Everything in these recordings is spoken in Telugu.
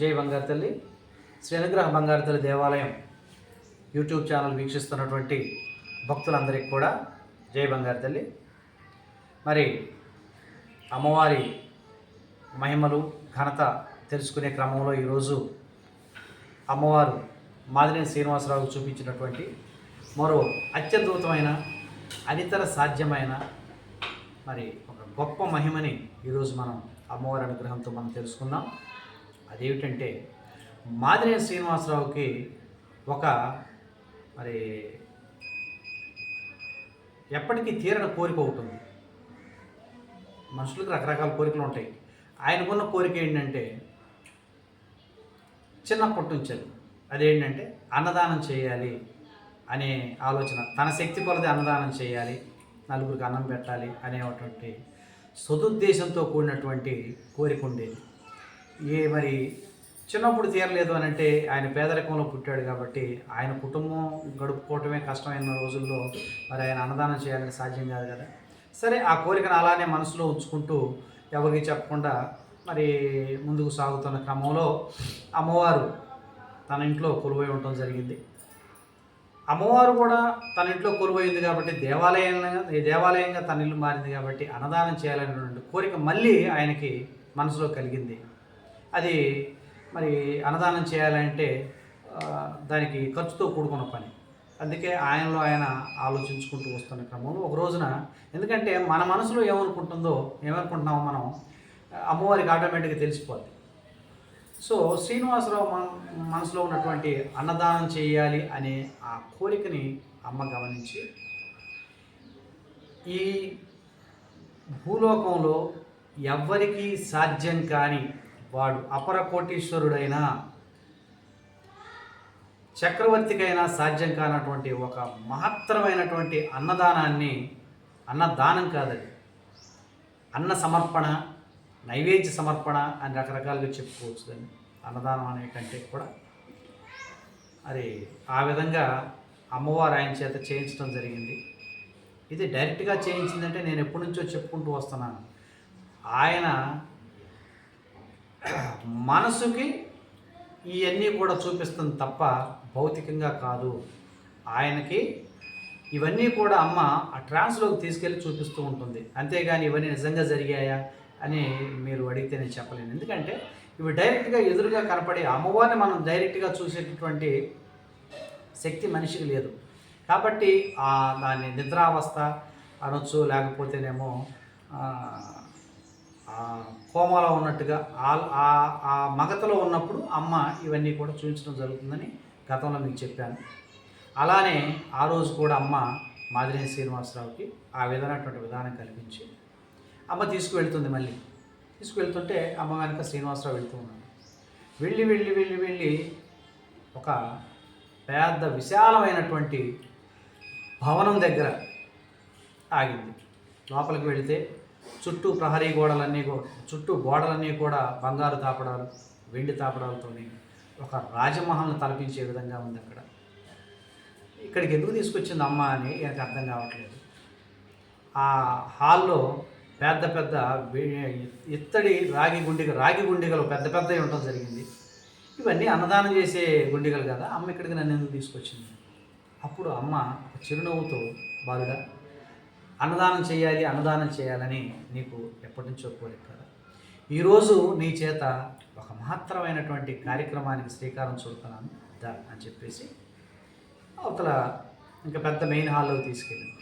జై బంగారు తల్లి. శ్రీ అనుగ్రహ బంగారు తల్లి దేవాలయం యూట్యూబ్ ఛానల్ వీక్షిస్తున్నటువంటి భక్తులందరికీ కూడా జై బంగారు తల్లి. మరి అమ్మవారి మహిమలు ఘనత తెలుసుకునే క్రమంలో ఈరోజు అమ్మవారు మాదినేని శ్రీనివాసరావు చూపించినటువంటి మరో అత్యద్భుతమైన అనితర సాధ్యమైన మరి ఒక గొప్ప మహిమని ఈరోజు మనం అమ్మవారి అనుగ్రహంతో మనం తెలుసుకుందాం. అదేమిటంటే మాదిరే శ్రీనివాసరావుకి ఒక మరి ఎప్పటికీ తీరని కోరిక ఉంటుంది మనుషులకు రకరకాల కోరికలు ఉంటాయి. ఆయనకున్న కోరిక ఏంటంటే చిన్నప్పటి నుంచి అదేంటంటే అన్నదానం చేయాలి అనే ఆలోచన. తన శక్తి కొలది అన్నదానం చేయాలి నలుగురికి అన్నం పెట్టాలి అనేటువంటి సదుద్దేశంతో కూడినటువంటి కోరిక ఉండేది. ఏ మరి చిన్నప్పుడు తీరలేదు అని అంటే ఆయన పేదరికంలో పుట్టాడు కాబట్టి ఆయన కుటుంబం గడుపుకోవటమే కష్టమైన రోజుల్లో మరి ఆయన అన్నదానం చేయాలని సాధ్యం కాదు కదా. సరే ఆ కోరికను అలానే మనసులో ఉంచుకుంటూ ఎవరికి చెప్పకుండా మరి ముందుకు సాగుతున్న క్రమంలో అమ్మవారు తన ఇంట్లో కొలువై ఉండటం జరిగింది. అమ్మవారు కూడా తన ఇంట్లో కొలువైంది కాబట్టి దేవాలయంగా దేవాలయంగా తన ఇల్లు మారింది కాబట్టి అన్నదానం చేయాలనేటువంటి కోరిక మళ్ళీ ఆయనకి మనసులో కలిగింది. అది మరి అన్నదానం చేయాలంటే దానికి ఖర్చుతో కూడుకున్న పని. అందుకే ఆయనలో ఆయన ఆలోచించుకుంటూ వస్తున్న క్రమంలో ఒక రోజున ఎందుకంటే మన మనసులో ఏమనుకుంటుందో ఏమనుకుంటున్నామో మనం అమ్మవారికి ఆటోమేటిక్గా తెలిసిపోద్ది. సో శ్రీనివాసరావు మన మనసులో ఉన్నటువంటి అన్నదానం చేయాలి అనే ఆ కోరికని అమ్మ గమనించి ఈ భూలోకంలో ఎవ్వరికీ సాధ్యం కాని వాడు అపర కోటీశ్వరుడైన చక్రవర్తికైనా సాధ్యం కానటువంటి ఒక మహత్తరమైనటువంటి అన్నదానాన్ని అన్నదానం కాదది. అన్న సమర్పణ నైవేద్య సమర్పణ అని రకరకాలుగా చెప్పుకోవచ్చు దాన్ని. అన్నదానం అనే కంటే కూడా. మరి ఆ విధంగా అమ్మవారు ఆయన చేత చేయించడం జరిగింది. ఇది డైరెక్ట్గా చేయించిందంటే నేను ఎప్పటి నుంచో చెప్పుకుంటూ వస్తున్నాను. ఆయన మనసుకి ఇవన్నీ కూడా చూపిస్తుంది తప్ప భౌతికంగా కాదు. ఆయనకి ఇవన్నీ కూడా అమ్మ ఆ ట్రాన్స్లోకి తీసుకెళ్ళి చూపిస్తూ ఉంటుంది. అంతేగాని ఇవన్నీ నిజంగా జరిగాయా అని మీరు అడిగితే నేను చెప్పలేను. ఎందుకంటే ఇవి డైరెక్ట్గా ఎదురుగా కనపడే అమ్మవారిని మనం డైరెక్ట్గా చూసేటటువంటి శక్తి మనిషికి లేదు. కాబట్టి ఆ దాన్ని నిద్రావస్థ అనొచ్చు లేకపోతేనేమో కోమలో ఉన్నట్టుగా ఆ- మగతలో ఉన్నప్పుడు అమ్మ ఇవన్నీ కూడా చూపించడం జరుగుతుందని గతంలో మీకు చెప్పాను. అలానే ఆ రోజు కూడా అమ్మ మాదినేని శ్రీనివాసరావుకి ఆ విధమైనటువంటి విధానం కల్పించి అమ్మ తీసుకువెళ్తుంది మళ్ళీ. తీసుకువెళ్తుంటే అమ్మ వెనక శ్రీనివాసరావు వెళ్తూ ఉన్నాడు. వెళ్ళి వెళ్ళి వెళ్ళి వెళ్ళి ఒక పెద్ద విశాలమైనటువంటి భవనం దగ్గర ఆగింది. లోపలికి వెళితే చుట్టూ ప్రహరీ గోడలన్నీ చుట్టూ గోడలన్నీ కూడా బంగారు తాపడాలు వెండి తాపడాలతోని ఒక రాజమహల్ని తలపించే విధంగా ఉంది అక్కడ. ఇక్కడికి ఎందుకు తీసుకొచ్చింది అమ్మ అని నాకు అర్థం కావట్లేదు. ఆ హాల్లో పెద్ద పెద్ద ఇత్తడి రాగి గుండిగ రాగి గుండిగలు పెద్ద పెద్దవి ఉండటం జరిగింది. ఇవన్నీ అన్నదానం చేసే గుండిగలు కదా అమ్మ ఇక్కడికి నన్ను ఎందుకు తీసుకొచ్చింది? అప్పుడు అమ్మ చిరునవ్వుతో బాలుడా అన్నదానం చేయాలి అన్నదానం చేయాలని నీకు ఎప్పటి నుంచో కోరిక కదా. ఈరోజు నీ చేత ఒక మహత్తరమైనటువంటి కార్యక్రమానికి శ్రీకారం చుడుతున్నాను దా అని చెప్పేసి అవతల ఇంకా పెద్ద మెయిన్ హాల్లోకి తీసుకెళ్ళింది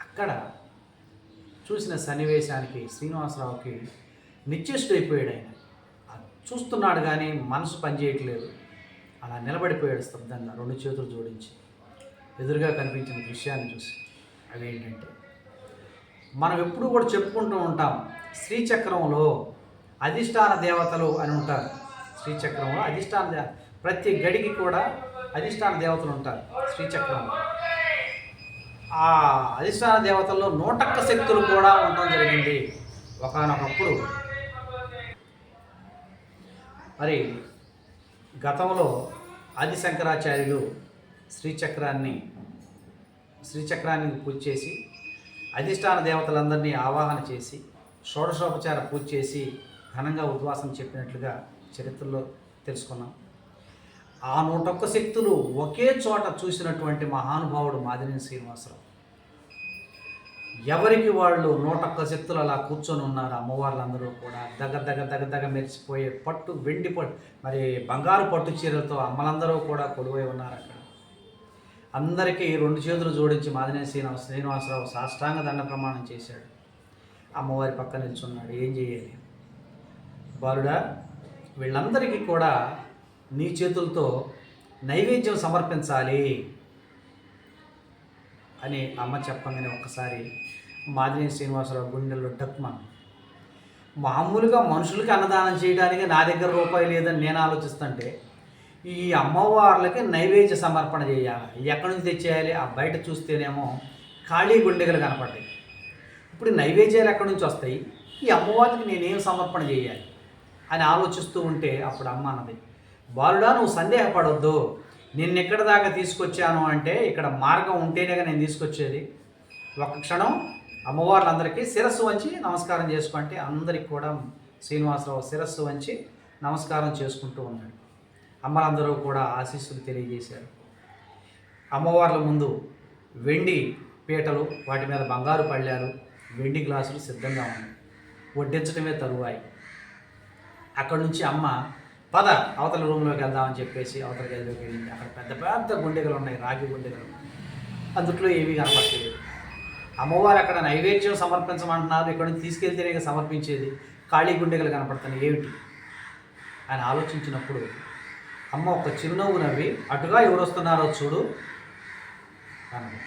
అక్కడ చూసిన సన్నివేశానికి శ్రీనివాసరావుకి నిశ్చేష్టుడైపోయాడు ఆయన. చూస్తున్నాడు కానీ మనసు పనిచేయట్లేదు అలా నిలబడిపోయాడు స్తబ్దంగా రెండు చేతులు జోడించి ఎదురుగా కనిపించిన దృశ్యాన్ని చూసి. అవి ఏంటంటే మనం ఎప్పుడు కూడా చెప్పుకుంటూ ఉంటాం శ్రీచక్రంలో అధిష్టాన దేవతలు అని ఉంటారు. శ్రీచక్రంలో అధిష్టాన దేవ ప్రతి గడికి కూడా అధిష్టాన దేవతలు ఉంటారు శ్రీచక్రంలో. ఆ అధిష్టాన దేవతల్లో నూటొక్క శక్తులు కూడా ఉండడం జరిగింది ఒకనొకప్పుడు. మరి గతంలో ఆదిశంకరాచార్యులు శ్రీచక్రాన్ని శ్రీచక్రానికి పూజ చేసి అధిష్టాన దేవతలందరినీ ఆవాహన చేసి షోడశోపచార పూజ చేసి ఘనంగా ఉద్వాసం చెప్పినట్లుగా చరిత్రలో తెలుసుకున్నాం. ఆ నూటొక్క శక్తులు ఒకే చోట చూసినటువంటి మహానుభావుడు మాదిరిని శ్రీనివాసరావు. ఎవరికి వాళ్ళు నూటొక్క శక్తులు అలా కూర్చొని ఉన్నారు అమ్మవార్లందరూ కూడా దగ్గర దగ్గర దగ్గర దగ్గర మెరిసిపోయే పట్టు వెండి పట్టు మరి బంగారు పట్టు చీరలతో అమ్మలందరూ కూడా కొలువై ఉన్నారు అక్కడ అందరికీ రెండు చేతులు జోడించి మాదినే శ్రీనివాస శ్రీనివాసరావు సాష్టాంగ దండ ప్రమాణం చేశాడు. అమ్మవారి పక్క నిల్చున్నాడు. ఏం చేయాలి? బాలుడా వీళ్ళందరికీ కూడా నీ చేతులతో నైవేద్యం సమర్పించాలి అని అమ్మ చెప్పగానే ఒక్కసారి మాదినే శ్రీనివాసరావు గుండెల్లో డక్మన్ మామూలుగా మనుషులకి అన్నదానం చేయడానికి నా దగ్గర రూపాయి లేదని నేను ఆలోచిస్తుంటే ఈ అమ్మవార్లకి నైవేద్య సమర్పణ చేయాలి. ఎక్కడి నుంచి తెచ్చేయాలి? ఆ బయట చూస్తేనేమో ఖాళీ గుండెగలు కనపడ్డాయి ఇప్పుడు నైవేద్యాలు ఎక్కడి నుంచి వస్తాయి? ఈ అమ్మవారికి నేనేం సమర్పణ చేయాలి? అని ఆలోచిస్తూ ఉంటే అప్పుడు అమ్మ అన్నది బాలుడా నువ్వు సందేహపడొద్దు. నిన్ను ఎక్కడ దాకా తీసుకొచ్చాను అంటే ఇక్కడ మార్గం ఉంటేనేగా నేను తీసుకొచ్చేది. ఒక క్షణం అమ్మవార్లందరికీ శిరస్సు వంచి నమస్కారం చేసుకుంటే అందరికి కూడా శ్రీనివాసరావు శిరస్సు వంచి నమస్కారం చేసుకుంటూ ఉన్నాడు. అమ్మలందరూ కూడా ఆశీస్సులు తెలియజేశారు. అమ్మవార్ల ముందు వెండి పీటలు వాటి మీద బంగారు పళ్ళాలు వెండి గ్లాసులు సిద్ధంగా ఉన్నాయి. వడ్డించడమే తరువాయి. అక్కడ నుంచి అమ్మ పద అవతల రూమ్లోకి వెళ్దామని చెప్పేసి అవతల గదిలోకి వెళ్ళింది. అక్కడ పెద్ద పెద్ద గుండెలు ఉన్నాయి రాగి గుండెలు. అందుట్లో ఏమీ కనపడలేదు. అమ్మవారు అక్కడ నైవేద్యం సమర్పించమంటున్నారు. ఇక్కడ నుంచి తీసుకెళ్తేనే సమర్పించేది. ఖాళీ గుండెలు కనపడుతున్నాయి. ఏమిటి? అని ఆలోచించినప్పుడు అమ్మ ఒక చిరునవ్వు నవ్వి అటుగా ఎవరు వస్తున్నారో చూడు. అన్నది.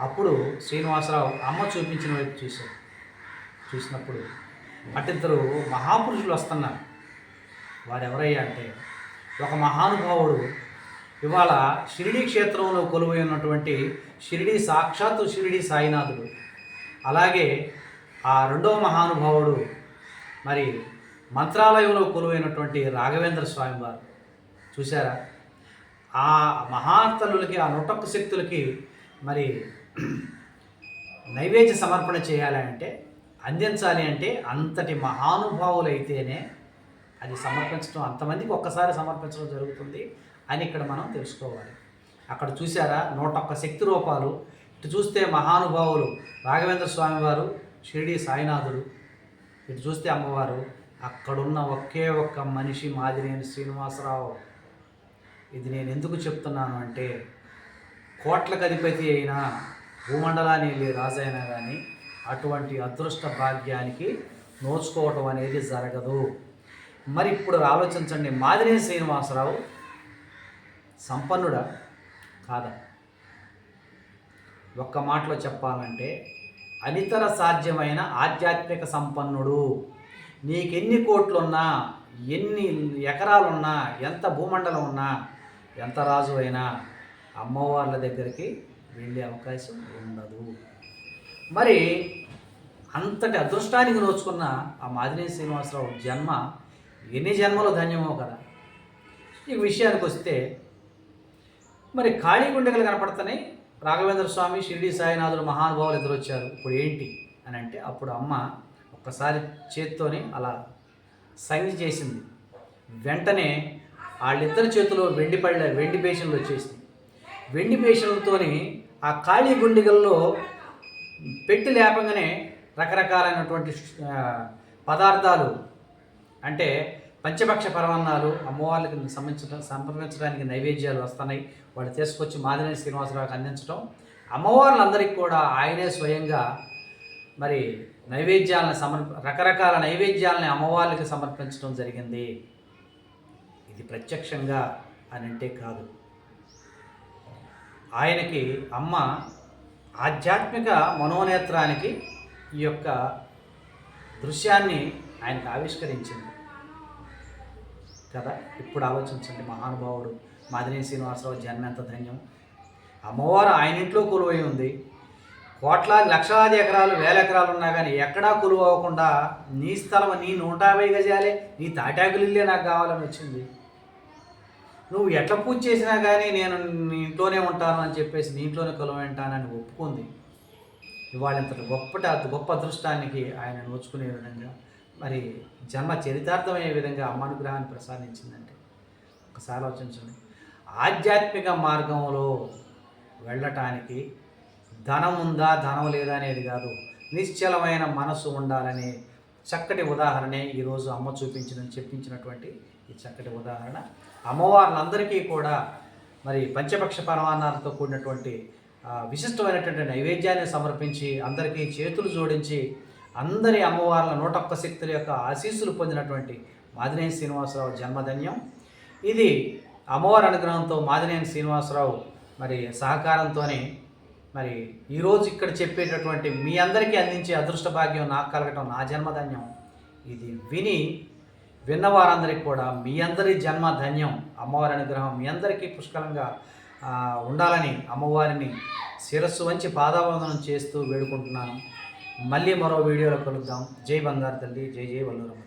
అప్పుడు శ్రీనివాసరావు అమ్మ చూపించిన వైపు చూశాడు. చూసినప్పుడు అటిద్దరు మహాపురుషులు వస్తున్నారు. వారు ఎవరయ్యా అంటే ఒక మహానుభావుడు. ఇవాళ షిరిడి క్షేత్రంలో కొలువై ఉన్నటువంటి షిరిడి సాక్షాత్తు షిరిడి సాయినాథుడు. అలాగే ఆ రెండవ మహానుభావుడు మరి మంత్రాలయంలో కొలువైనటువంటి రాఘవేంద్ర స్వామి వారు చూసారా ఆ మహాతల్లులకి ఆ నూటొక్క శక్తులకి మరి నైవేద్య సమర్పణ చేయాలంటే అందించాలి అంటే అంతటి మహానుభావులైతేనే అది సమర్పించడం అంతమందికి ఒక్కసారి సమర్పించడం జరుగుతుంది అని ఇక్కడ మనం తెలుసుకోవాలి. అక్కడ చూసారా నూటొక్క శక్తి రూపాలు. ఇటు చూస్తే మహానుభావులు రాఘవేంద్ర స్వామి వారు షిరిడి సాయినాథుడు. ఇటు చూస్తే అమ్మవారు అక్కడున్న ఒకే ఒక్క మనిషి మాదిరేని శ్రీనివాసరావు. ఇది నేను ఎందుకు చెప్తున్నాను అంటే కోట్లకు అధిపతి అయినా భూమండలాన్ని వెళ్ళి అయినా కానీ అటువంటి అదృష్ట భాగ్యానికి నోచుకోవటం అనేది జరగదు. మరి ఇప్పుడు ఆలోచించండి మాదిరే శ్రీనివాసరావు సంపన్నుడా? కాదా? ఒక్క మాటలో చెప్పాలంటే అనితర సాధ్యమైన ఆధ్యాత్మిక సంపన్నుడు. నీకెన్ని కోట్లున్నా ఎన్ని ఎకరాలున్నా ఎంత భూమండలం ఉన్నా ఎంత రాజు అయినా అమ్మవార్ల దగ్గరికి వెళ్ళే అవకాశం ఉండదు. మరి అంతటి అదృష్టానికి నోచుకున్న ఆ మాదినేని శ్రీనివాసరావు జన్మ ఎన్ని జన్మలో ధన్యమో కదా. ఈ విషయానికి వస్తే మరి ఖాళీ గుండెలు కనపడుతున్నాయి. రాఘవేంద్ర స్వామి షిరిడి సాయినాథుడు మహానుభావులు ఎదురొచ్చారు ఇప్పుడు ఏంటి అని అంటే అప్పుడు అమ్మ ఒక్కసారి చేత్తోని అలా సంగి చేసింది. వెంటనే వాళ్ళిద్దరి చేతిలో వెండి పళ్ళ వెండి పేషన్లు వచ్చేసింది వెండి బేషన్లతోని ఆ ఖాళీ గుండెగల్లో పెట్టి లేపంగానే రకరకాలైనటువంటి పదార్థాలు అంటే పంచభక్ష పరమాన్నాలు అమ్మవార్లకు సంబంధించడం సంప్రదించడానికి నైవేద్యాలు వస్తున్నాయి. వాళ్ళు తీసుకొచ్చి మాదిరి శ్రీనివాసరావుకి అందించడం. అమ్మవార్లందరికీ కూడా ఆయనే స్వయంగా మరి నైవేద్యాలను సమర్ప రకరకాల నైవేద్యాలని అమ్మవార్లకి సమర్పించడం జరిగింది. ఇది ప్రత్యక్షంగా అని అంటే కాదు. ఆయనకి అమ్మ ఆధ్యాత్మిక మనోనేత్రానికి ఈ యొక్క దృశ్యాన్ని ఆయనకు ఆవిష్కరించింది. కదా? ఇప్పుడు ఆలోచించండి మహానుభావుడు మాదిరి శ్రీనివాసరావు జన్మ ఎంత ధన్యం. అమ్మవారు ఆయన ఇంట్లో కొలువై ఉంది. కోట్లాది లక్షలాది ఎకరాలు వేల ఎకరాలు ఉన్నా కానీ ఎక్కడా కొలువు అవ్వకుండా నీ స్థలం నీ నూట యాభై గజాలే నీ తాటాకులు ఇల్లే నాకు కావాలని వచ్చింది. నువ్వు ఎట్లా పూజ చేసినా కానీ నేను నీ ఇంట్లోనే ఉంటాను అని చెప్పేసి నీ ఇంట్లోనే కొలువు ఒప్పుకుంది. ఇవాళ ఇంత అంత గొప్ప అదృష్టానికి ఆయన నోచుకునే విధంగా మరి జన్మ చరితార్థమయ్యే విధంగా అమ్మ అనుగ్రహాన్ని ప్రసాదించిందంటే. ఒకసారి ఆలోచించండి. ఆధ్యాత్మిక మార్గంలో వెళ్ళటానికి ధనం ఉందా ధనం లేదా అనేది కాదు. నిశ్చలమైన మనసు ఉండాలనే చక్కటి ఉదాహరణే ఈరోజు అమ్మ చూపించిన చెప్పించినటువంటి ఈ చక్కటి ఉదాహరణ. అమ్మవార్లందరికీ కూడా మరి పంచపక్ష పరమాన్నాలతో కూడినటువంటి విశిష్టమైనటువంటి నైవేద్యాన్ని సమర్పించి అందరికీ చేతులు జోడించి అందరి అమ్మవార్ల నూటొక్క శక్తుల యొక్క ఆశీస్సులు పొందినటువంటి మాదినేని శ్రీనివాసరావు జన్మధన్యం. ఇది అమ్మవారి అనుగ్రహంతో మాదినేని శ్రీనివాసరావు మరి సహకారంతోనే మరి ఈరోజు ఇక్కడ చెప్పేటటువంటి మీ అందరికీ అందించే అదృష్ట భాగ్యం నాకు కలగటం నా జన్మధన్యం. ఇది విని విన్నవారందరికీ కూడా మీ అందరి జన్మ ధన్యం. అమ్మవారి అనుగ్రహం మీ అందరికీ పుష్కలంగా ఉండాలని అమ్మవారిని శిరస్సు వంచి పాదావందనం చేస్తూ వేడుకుంటున్నాను. మళ్ళీ మరో వీడియోలో కలుద్దాం. జై బంగారు తల్లి జై జై వల్లూరమ్మ.